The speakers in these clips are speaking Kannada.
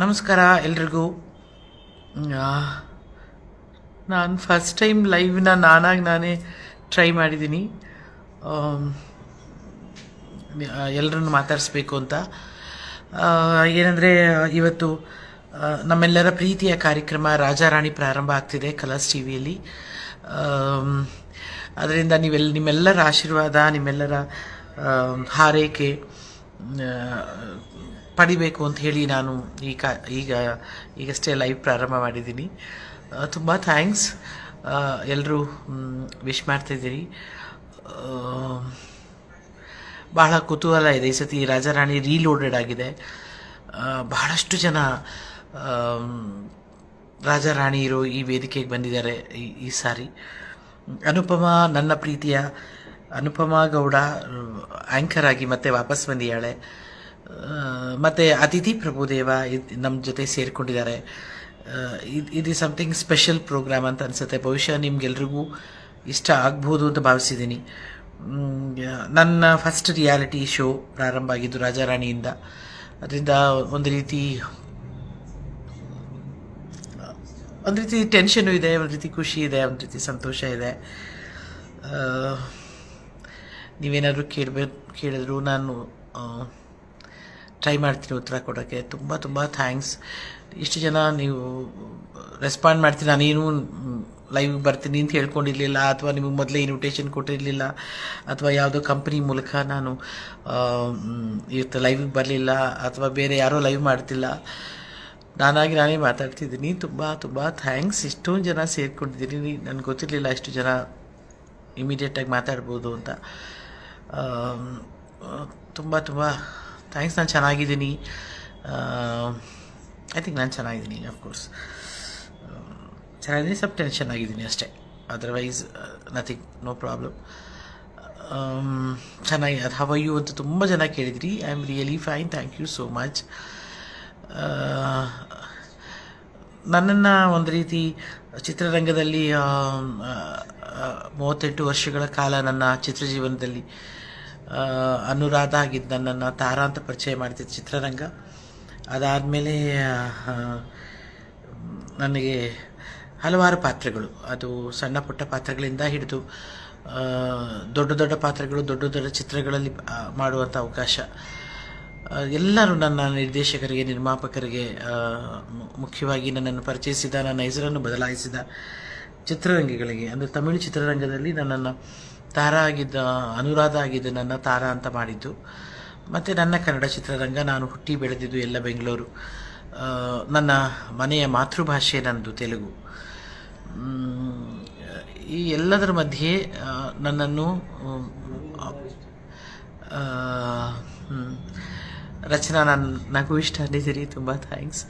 ನಮಸ್ಕಾರ ಎಲ್ರಿಗೂ. ನಾನು ಫಸ್ಟ್ ಟೈಮ್ ಲೈವ್ನ ನಾನಾಗಿ ನಾನೇ ಟ್ರೈ ಮಾಡಿದ್ದೀನಿ. ಎಲ್ಲರನ್ನು ಮಾತಾಡಿಸ್ಬೇಕು ಅಂತ. ಏನಂದರೆ, ಇವತ್ತು ನಮ್ಮೆಲ್ಲರ ಪ್ರೀತಿಯ ಕಾರ್ಯಕ್ರಮ ರಾಜಾರಾಣಿ ಪ್ರಾರಂಭ ಆಗ್ತಿದೆ ಕಲರ್ಸ್ ಟಿ ವಿಯಲ್ಲಿ ಅದರಿಂದ ನೀವೆಲ್ಲ ನಿಮ್ಮೆಲ್ಲರ ಆಶೀರ್ವಾದ, ನಿಮ್ಮೆಲ್ಲರ ಹಾರೈಕೆ ಪಡಿಬೇಕು ಅಂತ ಹೇಳಿ ನಾನು ಈಗ ಈಗ, ಈಗಷ್ಟೇ ಲೈವ್ ಪ್ರಾರಂಭ ಮಾಡಿದ್ದೀನಿ. ತುಂಬ ಥ್ಯಾಂಕ್ಸ್ ಎಲ್ಲರೂ ವಿಶ್ ಮಾಡ್ತಾಯಿದ್ದೀರಿ ಬಹಳ ಕುತೂಹಲ ಇದೆ ಈ ಸತಿ ರಾಜಾರಾಣಿ ರೀಲೋಡೆಡ್ ಆಗಿದೆ. ಬಹಳಷ್ಟು ಜನ ರಾಜಾರಾಣಿಯರು ಈ ವೇದಿಕೆಗೆ ಬಂದಿದ್ದಾರೆ ಈ ಈ ಸಾರಿ. ಅನುಪಮ, ನನ್ನ ಪ್ರೀತಿಯ, ಅನುಪಮಾ ಗೌಡ ಆ್ಯಂಕರ್ ಆಗಿ ಮತ್ತೆ ವಾಪಸ್ ಬಂದಿದ್ದಾಳೆ. ಮತ್ತೆ ಅತಿಥಿ ಪ್ರಭುದೇವ ನಮ್ಮ ಜೊತೆ ಸೇರಿಕೊಂಡಿದ್ದಾರೆ. ಇದು ಇದು ಸಮಥಿಂಗ್ ಸ್ಪೆಷಲ್ ಪ್ರೋಗ್ರಾಮ್ ಅಂತ ಅನಿಸುತ್ತೆ. ಬಹುಶಃ ನಿಮ್ಗೆಲ್ರಿಗೂ ಇಷ್ಟ ಆಗ್ಬೋದು ಅಂತ ಭಾವಿಸಿದ್ದೀನಿ. ನನ್ನ ಫಸ್ಟ್ ರಿಯಾಲಿಟಿ ಶೋ ಪ್ರಾರಂಭ ಆಗಿದ್ದು ರಾಜಾರಾಣಿಯಿಂದ. ಅದರಿಂದ ಒಂದು ರೀತಿ ಒಂದು ರೀತಿ ಟೆನ್ಷನು ಇದೆ, ಒಂದು ರೀತಿ ಖುಷಿ ಇದೆ, ಒಂದು ರೀತಿ ಸಂತೋಷ ಇದೆ. ನೀವೇನಾದರೂ ಕೇಳಬೇಕು ಕೇಳಿದ್ರು ನಾನು ಟ್ರೈ ಮಾಡ್ತೀನಿ ಉತ್ತರ ಕೊಡೋಕ್ಕೆ. ತುಂಬ ತುಂಬ ಥ್ಯಾಂಕ್ಸ್. ಇಷ್ಟು ಜನ ನೀವು ರೆಸ್ಪಾಂಡ್ ಮಾಡ್ತೀನಿ ನಾನೇನು ಲೈವ್ ಬರ್ತೀನಿ ಅಂತ ಹೇಳ್ಕೊಂಡಿರಲಿಲ್ಲ, ಅಥವಾ ನಿಮಗೆ ಮೊದಲೇ ಇನ್ವಿಟೇಷನ್ ಕೊಟ್ಟಿರಲಿಲ್ಲ, ಅಥವಾ ಯಾವುದೋ ಕಂಪ್ನಿ ಮೂಲಕ ನಾನು ಇವತ್ತು ಲೈವಿಗೆ ಬರಲಿಲ್ಲ, ಅಥವಾ ಬೇರೆ ಯಾರೋ ಲೈವ್ ಮಾಡ್ತಿಲ್ಲ. ನಾನಾಗಿ ನಾನೇ ಮಾತಾಡ್ತಿದ್ದೀನಿ. ತುಂಬ ತುಂಬ ಥ್ಯಾಂಕ್ಸ್. ಇಷ್ಟೊಂದು ಜನ ಸೇರಿಕೊಂಡಿದ್ದೀನಿ. ನನಗೆ ಗೊತ್ತಿರಲಿಲ್ಲ ಇಷ್ಟು ಜನ ಇಮಿಡಿಯೇಟಾಗಿ ಮಾತಾಡ್ಬೋದು ಅಂತ. ತುಂಬ ತುಂಬ ಥ್ಯಾಂಕ್ಸ್ ನಾನು ಚೆನ್ನಾಗಿದ್ದೀನಿ. ಐ ಥಿಂಕ್ ನಾನು ಚೆನ್ನಾಗಿದ್ದೀನಿ ಅಫ್ಕೋರ್ಸ್ ಚೆನ್ನಾಗಿದ್ದೀನಿ, ಸ್ವಲ್ಪ ಟೆನ್ಷನ್ ಆಗಿದ್ದೀನಿ ಅಷ್ಟೇ. ಅದರ್ವೈಸ್ ನಥಿಂಗ್ ನೋ ಪ್ರಾಬ್ಲಮ್ ಚೆನ್ನಾಗಿ, ಅದು ಹವ ಯು ಅಂತ ತುಂಬ ಜನ ಕೇಳಿದ್ರಿ. I am really fine thank you so much ನನ್ನನ್ನು ಒಂದು ರೀತಿ ಚಿತ್ರರಂಗದಲ್ಲಿ ಮೂವತ್ತೆಂಟು ವರ್ಷಗಳ ಕಾಲ ನನ್ನ ಚಿತ್ರಜೀವನದಲ್ಲಿ ಅನುರಾಧ ಆಗಿದ್ದು ನನ್ನನ್ನು ತಾರಾ ಅಂತ ಪರಿಚಯ ಮಾಡ್ತಿದ್ದ ಚಿತ್ರರಂಗ. ಅದಾದಮೇಲೆ ನನಗೆ ಹಲವಾರು ಪಾತ್ರಗಳು. ಅದು ಸಣ್ಣ ಪುಟ್ಟ ಪಾತ್ರಗಳಿಂದ ಹಿಡಿದು ದೊಡ್ಡ ದೊಡ್ಡ ಪಾತ್ರಗಳು, ದೊಡ್ಡ ದೊಡ್ಡ ಚಿತ್ರಗಳಲ್ಲಿ ಮಾಡುವಂಥ ಅವಕಾಶ. ಎಲ್ಲರೂ ನನ್ನ ನಿರ್ದೇಶಕರಿಗೆ, ನಿರ್ಮಾಪಕರಿಗೆ ಮುಖ್ಯವಾಗಿ ನನ್ನನ್ನು ಪರಿಚಯಿಸಿದ, ನನ್ನ ಹೆಸರನ್ನು ಬದಲಾಯಿಸಿದ ಚಿತ್ರರಂಗಗಳಿಗೆ, ಅಂದರೆ ತಮಿಳು ಚಿತ್ರರಂಗದಲ್ಲಿ ನನ್ನನ್ನು ತಾರಾ ಆಗಿದ್ದ, ಅನುರಾಧ ಆಗಿದ್ದು ನನ್ನ ತಾರಾ ಅಂತ ಮಾಡಿದ್ದು. ಮತ್ತು ನನ್ನ ಕನ್ನಡ ಚಿತ್ರರಂಗ ನಾನು ಹುಟ್ಟಿ ಬೆಳೆದಿದ್ದು ಎಲ್ಲ ಬೆಂಗಳೂರು. ನನ್ನ ಮನೆಯ ಮಾತೃಭಾಷೆ ನನ್ನದು ತೆಲುಗು. ಈ ಎಲ್ಲದರ ಮಧ್ಯೆ ನನ್ನನ್ನು ರಚನಾ, ನಾನು ನಗು ಇಷ್ಟ ಅಂದಿದ್ದೀರಿ, ತುಂಬ ಥ್ಯಾಂಕ್ಸ್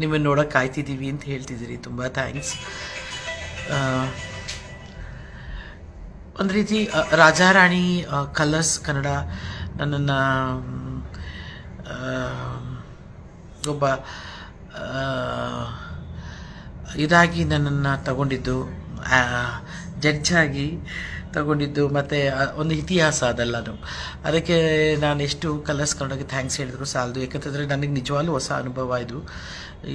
ನಿಮ್ಮನ್ನು ನೋಡೋಕೆ ಕಾಯ್ತಿದ್ದೀವಿ ಅಂತ ಹೇಳ್ತಿದ್ದೀರಿ, ತುಂಬ ಥ್ಯಾಂಕ್ಸ್ ಒಂದು ರೀತಿ ರಾಜಾರಾಣಿ ಕಲರ್ಸ್ ಕನ್ನಡ, ನನ್ನನ್ನು ಒಬ್ಬ ಇದಾಗಿ ನನ್ನನ್ನು ತಗೊಂಡಿದ್ದು ಜಡ್ಜ್ ಆಗಿ ತಗೊಂಡಿದ್ದು, ಮತ್ತು ಒಂದು ಇತಿಹಾಸ ಅದೆಲ್ಲನು ಅದಕ್ಕೆ ನಾನು ಎಷ್ಟು ಕಲರ್ಸ್ ಕನ್ನಡಕ್ಕೆ ಥ್ಯಾಂಕ್ಸ್ ಹೇಳಿದ್ರು ಸಾಲದು. ಯಾಕಂತಂದರೆ ನನಗೆ ನಿಜವಾಗ್ಲೂ ಹೊಸ ಅನುಭವ ಇದು.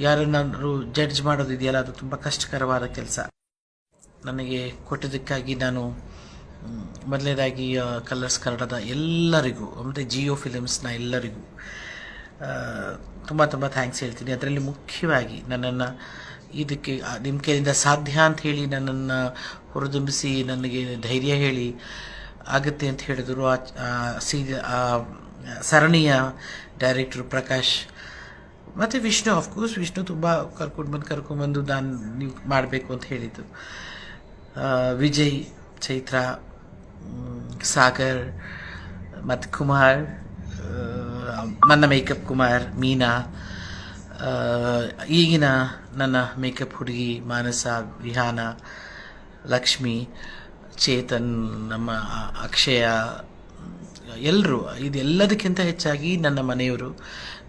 ಯಾರನ್ನಾದರೂ ಜಡ್ಜ್ ಮಾಡೋದಿದೆಯಲ್ಲ, ಅದು ತುಂಬ ಕಷ್ಟಕರವಾದ ಕೆಲಸ. ನನಗೆ ಕೊಟ್ಟಿದ್ದಕ್ಕಾಗಿ ನಾನು ಮೊದಲನೇದಾಗಿ ಕಲರ್ಸ್ ಕನ್ನಡದ ಎಲ್ಲರಿಗೂ, ಮತ್ತು ಜಿಯೋ ಫಿಲಮ್ಸ್ನ ಎಲ್ಲರಿಗೂ ತುಂಬ ತುಂಬ ಥ್ಯಾಂಕ್ಸ್ ಹೇಳ್ತೀನಿ. ಅದರಲ್ಲಿ ಮುಖ್ಯವಾಗಿ ನನ್ನನ್ನು ಇದಕ್ಕೆ ನಿಮ್ಮ ಕೈಯಿಂದ ಸಾಧ್ಯ ಅಂತ ಹೇಳಿ ನನ್ನನ್ನು ಹೊರದುಂಬಿಸಿ ನನಗೆ ಧೈರ್ಯ ಹೇಳಿ ಆಗುತ್ತೆ ಅಂತ ಹೇಳಿದರು ಆ ಆ ಸರಣಿಯ ಡೈರೆಕ್ಟ್ರು ಪ್ರಕಾಶ್. ಮತ್ತು ವಿಷ್ಣು ಆಫ್ಕೋರ್ಸ್ ವಿಷ್ಣು ತುಂಬ ಕರ್ಕೊಂಡು ಬಂದು ಕರ್ಕೊಂಡ್ಬಂದು ನಾನು ನೀವು ಮಾಡಬೇಕು ಅಂತ ಹೇಳಿದ್ದು. ವಿಜಯ್ ಚೈತ್ರ ಸಾಗರ್ ಮತ್ತು ಕುಮಾರ್ ನನ್ನ ಮೇಕಪ್ ಕುಮಾರ್, ಮೀನಾ ಈಗಿನ ನನ್ನ ಮೇಕಪ್ ಹುಡುಗಿ ಮಾನಸ, ವಿಹಾನ, ಲಕ್ಷ್ಮಿ, ಚೇತನ್, ನಮ್ಮ ಅಕ್ಷಯ ಎಲ್ಲರೂ ಇದೆಲ್ಲದಕ್ಕಿಂತ ಹೆಚ್ಚಾಗಿ ನನ್ನ ಮನೆಯವರು,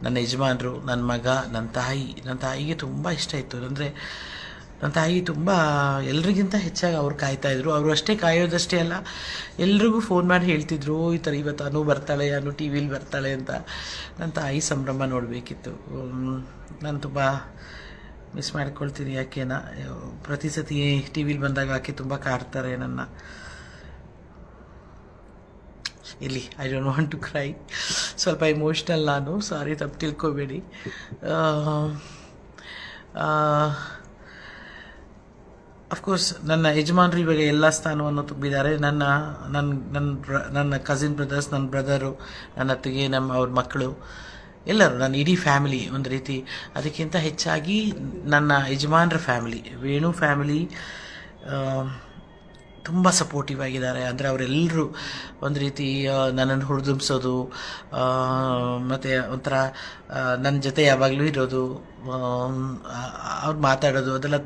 ನನ್ನ ಯಜಮಾನರು, ನನ್ನ ಮಗ, ನನ್ನ ತಾಯಿ, ನನ್ನ ತಾಯಿಗೆ ತುಂಬ ಇಷ್ಟ ಇತ್ತು. ಅಂದರೆ ನನ್ನ ತಾಯಿ ತುಂಬ ಎಲ್ರಿಗಿಂತ ಹೆಚ್ಚಾಗಿ ಅವ್ರು ಕಾಯ್ತಾಯಿದ್ರು ಅವರು ಅಷ್ಟೇ ಕಾಯೋದಷ್ಟೇ ಅಲ್ಲ, ಎಲ್ರಿಗೂ ಫೋನ್ ಮಾಡಿ ಹೇಳ್ತಿದ್ರು, ಈ ಥರ ಇವತ್ತು ಅನು ಬರ್ತಾಳೆ, ಅನು ಟಿ ವಿಲಿ ಬರ್ತಾಳೆ ಅಂತ. ನನ್ನ ತಾಯಿ ಸಂಭ್ರಮ ನೋಡಬೇಕಿತ್ತು. ನಾನು ತುಂಬ ಮಿಸ್ ಮಾಡ್ಕೊಳ್ತೀನಿ ಯಾಕೆನ, ಪ್ರತಿ ಸತಿ ಟಿ ವಿಲಿ ಬಂದಾಗ ಆಕೆ ತುಂಬ ಕಾಡ್ತಾರೆ ನನ್ನ. ಇಲ್ಲಿ I don't want to cry ಸ್ವಲ್ಪ ಇಮೋಷ್ನಲ್ ನಾನು ಸಾರಿ ತಪ್ಪು ತಿಳ್ಕೊಬೇಡಿ. ಅಫ್ಕೋರ್ಸ್ ನನ್ನ ಯಜಮಾನರು ಇವಾಗ ಎಲ್ಲ ಸ್ಥಾನವನ್ನು ತುಂಬಿದ್ದಾರೆ. ನನ್ನ ನನ್ನ ನನ್ನ ನನ್ನ ಕಸಿನ್ ಬ್ರದರ್ಸ್ ನನ್ನ ಬ್ರದರು ನನ್ನ ಅತ್ತಿಗೆ ನಮ್ಮ ಅವ್ರ ಮಕ್ಕಳು, ಎಲ್ಲರೂ, ನನ್ನ ಇಡೀ ಫ್ಯಾಮಿಲಿ ಒಂದು ರೀತಿ. ಅದಕ್ಕಿಂತ ಹೆಚ್ಚಾಗಿ ನನ್ನ ಯಜಮಾನ್ರ ಫ್ಯಾಮಿಲಿ ವೇಣು ಫ್ಯಾಮಿಲಿ ತುಂಬ ಸಪೋರ್ಟಿವ್ ಆಗಿದ್ದಾರೆ. ಅಂದರೆ ಅವರೆಲ್ಲರೂ ಒಂದು ರೀತಿ ನನ್ನನ್ನು ಹುರಿದುಂಬಿಸೋದು ಮತ್ತು ಒಂಥರ ನನ್ನ ಜೊತೆ ಯಾವಾಗಲೂ ಇರೋದು ಅವ್ರು ಮಾತಾಡೋದು, ಅದೆಲ್ಲ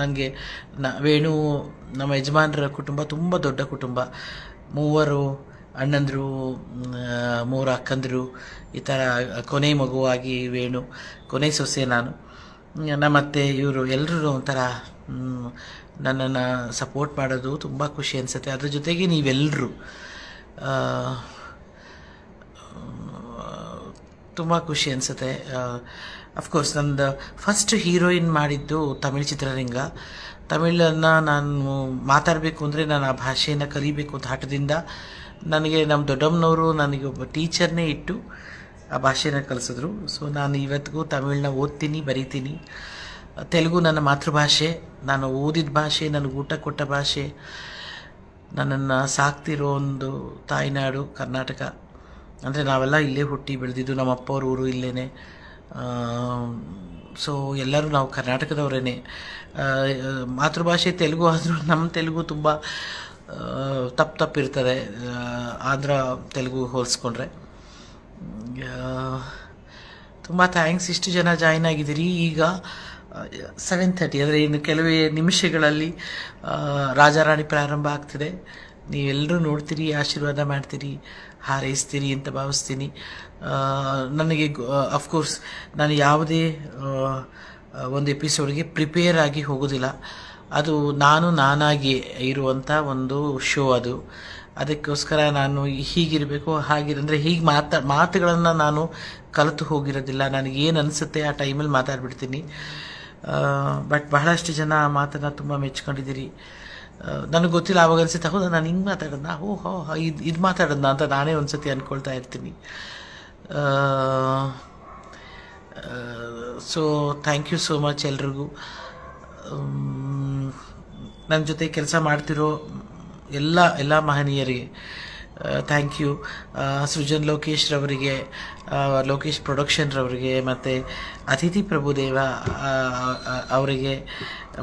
ನನಗೆ ನ, ವೇಣು ನಮ್ಮ ಯಜಮಾನರ ಕುಟುಂಬ ತುಂಬ ದೊಡ್ಡ ಕುಟುಂಬ. ಮೂವರು ಅಣ್ಣಂದರು ಮೂರು ಅಕ್ಕಂದರು, ಈ ಥರ ಕೊನೆ ಮಗುವಾಗಿ ವೇಣು, ಕೊನೆ ಸೊಸೆ ನಾನು. ನಮ್ಮತ್ತೆ ಇವರು ಎಲ್ಲರೂ ಒಂಥರ ನನ್ನನ್ನು ಸಪೋರ್ಟ್ ಮಾಡೋದು ತುಂಬ ಖುಷಿ ಅನಿಸುತ್ತೆ. ಅದ್ರ ಜೊತೆಗೆ ನೀವೆಲ್ಲರೂ ತುಂಬ ಖುಷಿ ಅನಿಸುತ್ತೆ. ಅಫ್ಕೋರ್ಸ್ ನಂದು ಫಸ್ಟ್ ಹೀರೋಯಿನ್ ಮಾಡಿದ್ದು ತಮಿಳ್ ಚಿತ್ರರಂಗ. ತಮಿಳನ್ನು ನಾನು ಮಾತಾಡಬೇಕು ಅಂದರೆ ನಾನು ಆ ಭಾಷೆಯನ್ನು ಕಲಿಬೇಕು ಅಂತ ಹಠದಿಂದ ನನಗೆ ನಮ್ಮ ದೊಡ್ಡಮ್ಮನವರು ನನಗೆ ಒಬ್ಬ ಟೀಚರ್ನೇ ಇಟ್ಟು ಆ ಭಾಷೆನ ಕಲಿಸಿದ್ರು. ಸೊ ನಾನು ಇವತ್ತಿಗೂ ತಮಿಳನ್ನ ಓದ್ತೀನಿ, ಬರಿತೀನಿ. ತೆಲುಗು ನನ್ನ ಮಾತೃಭಾಷೆ, ನಾನು ಓದಿದ ಭಾಷೆ, ನನಗೆ ಊಟ ಕೊಟ್ಟ ಭಾಷೆ, ನನ್ನನ್ನು ಸಾಕ್ತಿರೋ ಒಂದು ತಾಯ್ನಾಡು ಕರ್ನಾಟಕ. ಅಂದರೆ ನಾವೆಲ್ಲ ಇಲ್ಲೇ ಹುಟ್ಟಿ ಬೆಳೆದಿದ್ದು ನಮ್ಮ ಅಪ್ಪವ್ರ ಊರು ಇಲ್ಲೇ ಸೊ ಎಲ್ಲರೂ ನಾವು ಕರ್ನಾಟಕದವರೇ ಮಾತೃಭಾಷೆ ತೆಲುಗು ಆದರೂ ನಮ್ಮ ತೆಲುಗು ತುಂಬ ತಪ್ಪು ತಪ್ಪಿರ್ತದೆ. ಆಂಧ್ರ ತೆಲುಗು ಹೋಲಿಸ್ಕೊಂಡ್ರೆ. ತುಂಬ ಥ್ಯಾಂಕ್ಸ್ ಇಷ್ಟು ಜನ ಜಾಯ್ನ್ ಆಗಿದ್ದೀರಿ. ಈಗ ಸೆವೆನ್ ತರ್ಟಿ ಅಂದರೆ ಇನ್ನು ಕೆಲವೇ ನಿಮಿಷಗಳಲ್ಲಿ ರಾಜಾರಾಣಿ ಪ್ರಾರಂಭ ಆಗ್ತಿದೆ. ನೀವೆಲ್ಲರೂ ನೋಡ್ತೀರಿ, ಆಶೀರ್ವಾದ ಮಾಡ್ತೀರಿ, ಹಾರೈಸ್ತೀರಿ ಅಂತ ಭಾವಿಸ್ತೀನಿ. ನನಗೆ ಅಫ್ಕೋರ್ಸ್ ನಾನು ಯಾವುದೇ ಒಂದು ಎಪಿಸೋಡ್ಗೆ ಪ್ರಿಪೇರ್ ಆಗಿ ಹೋಗೋದಿಲ್ಲ. ಅದು ನಾನು ನಾನಾಗಿ ಇರುವಂಥ ಒಂದು ಶೋ ಅದು. ಅದಕ್ಕೋಸ್ಕರ ನಾನು ಹೀಗಿರಬೇಕು, ಹಾಗೆ, ಅಂದರೆ ಹೀಗೆ ಮಾತಾ, ಮಾತುಗಳನ್ನು ನಾನು ಕಲಿತು ಹೋಗಿರೋದಿಲ್ಲ. ನನಗೇನು ಅನಿಸುತ್ತೆ ಆ ಟೈಮಲ್ಲಿ ಮಾತಾಡ್ಬಿಡ್ತೀನಿ. ಬಟ್ ಬಹಳಷ್ಟು ಜನ ಆ ಮಾತನ್ನು ತುಂಬ ಮೆಚ್ಕೊಂಡಿದ್ದೀರಿ. ನನಗೆ ಗೊತ್ತಿಲ್ಲ, ಆವಾಗ ಅನಿಸುತ್ತೆ, ಹೌದಾ, ನಾನು ಹಿಂಗೆ ಮಾತಾಡೋದಾ ಓ ಹೋ ಇದು ಇದು ಮಾತಾಡೋದಾ ಅಂತ ನಾನೇ ಒಂದು ಸತಿ ಅಂದ್ಕೊಳ್ತಾ ಇರ್ತೀನಿ so, thank you so much ಎಲ್ರಿಗೂ. ನನ್ನ ಜೊತೆ ಕೆಲಸ ಮಾಡ್ತಿರೋ ಎಲ್ಲ ಎಲ್ಲ ಮಹನೀಯರಿಗೆ. Thank you. ಸೃಜನ್ ಲೋಕೇಶ್ ರವರಿಗೆ ಲೋಕೇಶ್ ಲೋಕೇಶ್ ಪ್ರೊಡಕ್ಷನ್ರವರಿಗೆ ಮತ್ತು ಅತಿಥಿ ಪ್ರಭುದೇವ ಅವರಿಗೆ,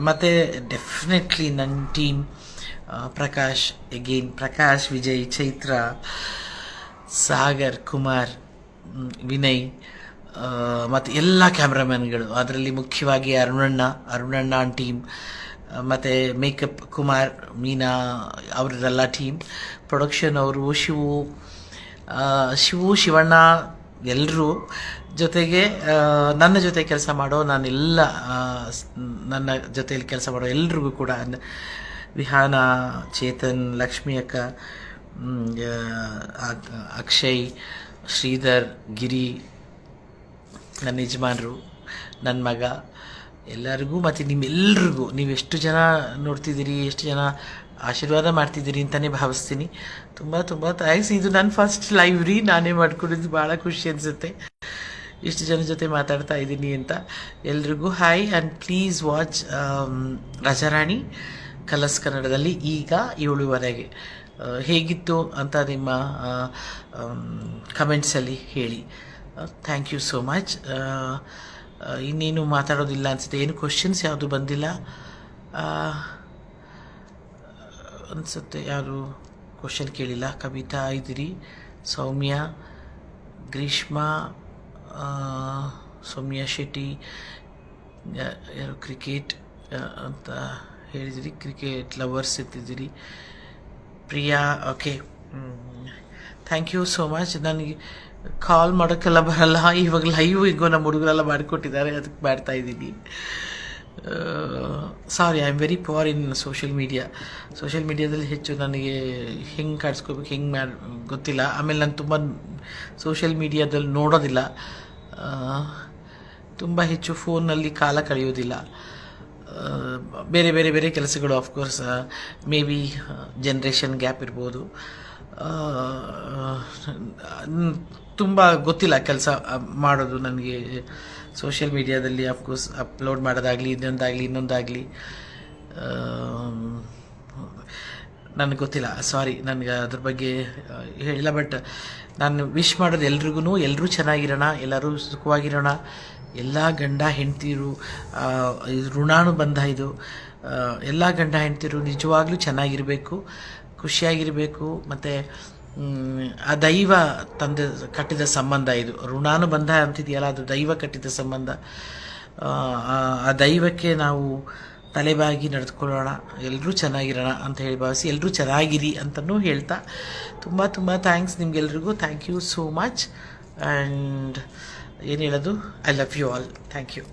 ಮತ್ತು ಡೆಫಿನೆಟ್ಲಿ ನನ್ನ ಟೀಮ್ ಪ್ರಕಾಶ್ ಎಗೇನ್ ಪ್ರಕಾಶ್, ವಿಜಯ್, ಚೈತ್ರ, ಸಾಗರ್, ಕುಮಾರ್ ವಿನಯ್ ಮತ್ತು ಎಲ್ಲ ಕ್ಯಾಮ್ರಾಮನ್ಗಳು ಅದರಲ್ಲಿ ಮುಖ್ಯವಾಗಿ ಅರುಣಣ್ಣ ಅರುಣಣ್ಣ ಟೀಮ್ ಮತ್ತು ಮೇಕಪ್ ಕುಮಾರ್, ಮೀನಾ ಅವರದೆಲ್ಲ ಟೀಮ್ ಪ್ರೊಡಕ್ಷನ್ ಅವರು, ಶಿವು ಶಿವು, ಶಿವಣ್ಣ ಎಲ್ಲರೂ ಜೊತೆಗೆ ನನ್ನ ಜೊತೆ ಕೆಲಸ ಮಾಡೋ ನಾನು ಎಲ್ಲ ನನ್ನ ಜೊತೆಯಲ್ಲಿ ಕೆಲಸ ಮಾಡೋ ಎಲ್ರಿಗೂ ಕೂಡ ವಿಹಾನ, ಚೇತನ್, ಲಕ್ಷ್ಮಿ ಅಕ್ಕ ಅಕ್ಷಯ್, ಶ್ರೀಧರ್, ಗಿರಿ, ನನ್ನ ಯಜಮಾನರು ನನ್ನ ಮಗ. ಎಲ್ಲರಿಗೂ ಮತ್ತು ನಿಮ್ಮೆಲ್ಲರಿಗೂ ನೀವು ಎಷ್ಟು ಜನ ನೋಡ್ತಿದ್ದೀರಿ, ಎಷ್ಟು ಜನ ಆಶೀರ್ವಾದ ಮಾಡ್ತಿದ್ದೀರಿ ಅಂತಲೇ ಭಾವಿಸ್ತೀನಿ. ತುಂಬ ತುಂಬ ಥ್ಯಾಂಕ್ಸ್ ಇದು ನನ್ನ ಫಸ್ಟ್ ಲೈವ್ ರೀ ನಾನೇ ಮಾಡ್ಕೊಂಡಿದ್ದು. ಭಾಳ ಖುಷಿ ಅನಿಸುತ್ತೆ. ಇಷ್ಟು ಜನ ಜೊತೆ ಮಾತಾಡ್ತಾ ಇದ್ದೀನಿ ಅಂತ. ಎಲ್ರಿಗೂ hi and please watch Raja Rani Colors ಕನ್ನಡದಲ್ಲಿ ಈಗ ಏಳುವರೆಗೆ. ಹೇಗಿತ್ತು ಅಂತ ನಿಮ್ಮ ಕಮೆಂಟ್ಸಲ್ಲಿ ಹೇಳಿ. ಥ್ಯಾಂಕ್ ಯು ಸೋ ಮಚ್ ಇನ್ನೇನು ಮಾತಾಡೋದಿಲ್ಲ ಅನಿಸುತ್ತೆ. ಏನು ಕ್ವಶನ್ಸ್ ಯಾವುದು ಬಂದಿಲ್ಲ? ಅನಿಸುತ್ತೆ ಯಾರು ಕ್ವಶನ್ ಕೇಳಿಲ್ಲ. ಕವಿತಾ ಇದ್ದೀರಿ, ಸೌಮ್ಯ, ಗ್ರೀಷ್ಮಾ ಸೌಮ್ಯ ಶೆಟ್ಟಿ ಯಾರು ಕ್ರಿಕೆಟ್ ಅಂತ ಹೇಳಿದಿರಿ. Cricket lovers ಇರ್ತಿದ್ದೀರಿ. Priya okay thank you so much ನನಗೆ ಕಾಲ್ ಮಾಡೋಕ್ಕೆಲ್ಲ ಬರಲ್ಲ. ಇವಾಗ ಲೈವ್ ಈಗ ನಮ್ಮ ಹುಡುಗರೆಲ್ಲ ಮಾಡಿಕೊಟ್ಟಿದ್ದಾರೆ. ಅದಕ್ಕೆ ಮಾಡ್ತಾ ಇದ್ದೀನಿ. Sorry I am very poor in social media social ಮೀಡಿಯಾದಲ್ಲಿ ಹೆಚ್ಚು ನನಗೆ ಹೆಂಗೆ ಕಾಡಿಸ್ಕೋಬೇಕು, ಹೆಂಗೆ ಮಾಡಿ, ಗೊತ್ತಿಲ್ಲ. ಆಮೇಲೆ ನಾನು ತುಂಬ ಸೋಷಿಯಲ್ ಮೀಡಿಯಾದಲ್ಲಿ ನೋಡೋದಿಲ್ಲ. ತುಂಬ ಹೆಚ್ಚು ಫೋನಲ್ಲಿ ಕಾಲ ಕಳೆಯೋದಿಲ್ಲ. ಬೇರೆ ಬೇರೆ ಬೇರೆ ಕೆಲಸಗಳು of course may be generation gap ಇರ್ಬೋದು. ತುಂಬ ಗೊತ್ತಿಲ್ಲ ಕೆಲಸ ಮಾಡೋದು ನನಗೆ. ಸೋಷಿಯಲ್ ಮೀಡಿಯಾದಲ್ಲಿ ಅಫ್ಕೋರ್ಸ್ ಅಪ್ಲೋಡ್ ಮಾಡೋದಾಗಲಿ ಇದೊಂದಾಗಲಿ ಇನ್ನೊಂದಾಗಲಿ. ನನಗೆ ಗೊತ್ತಿಲ್ಲ. ಸಾರಿ ನನಗೆ ಅದ್ರ ಬಗ್ಗೆ ಹೇಳಿಲ್ಲ ಬಟ್ ನಾನು ವಿಶ್ ಮಾಡೋದು ಎಲ್ರಿಗೂ ಎಲ್ಲರೂ ಚೆನ್ನಾಗಿರೋಣ, ಎಲ್ಲರೂ ಸುಖವಾಗಿರೋಣ. ಎಲ್ಲ ಗಂಡ ಹೆಂಡ್ತಿರು ಋಣಾನು ಬಂಧ ಇದು. ಎಲ್ಲ ಗಂಡ ಹೆಂಡ್ತಿರು ನಿಜವಾಗ್ಲೂ ಚೆನ್ನಾಗಿರಬೇಕು, ಖುಷಿಯಾಗಿರಬೇಕು, ಮತ್ತು ಆ ದೈವ ತಂದೆ ಕಟ್ಟಿದ ಸಂಬಂಧ ಇದು. ಋಣಾನುಬಂಧ ಅಂತಿದೆಯಲ್ಲ, ಅದು ದೈವ ಕಟ್ಟಿದ ಸಂಬಂಧ. ಆ ದೈವಕ್ಕೆ ನಾವು ತಲೆಬಾಗಿ ನಡೆದುಕೊಳ್ಳೋಣ ಎಲ್ಲರೂ ಚೆನ್ನಾಗಿರೋಣ ಅಂತ ಹೇಳಿ ಭಾವಿಸಿ ಎಲ್ಲರೂ ಚೆನ್ನಾಗಿರಿ ಅಂತಲೂ ಹೇಳ್ತಾ, ತುಂಬ ತುಂಬ thanks ನಿಮಗೆಲ್ರಿಗೂ. Thank you so much and ಏನು ಹೇಳೋದು? I love you all thank you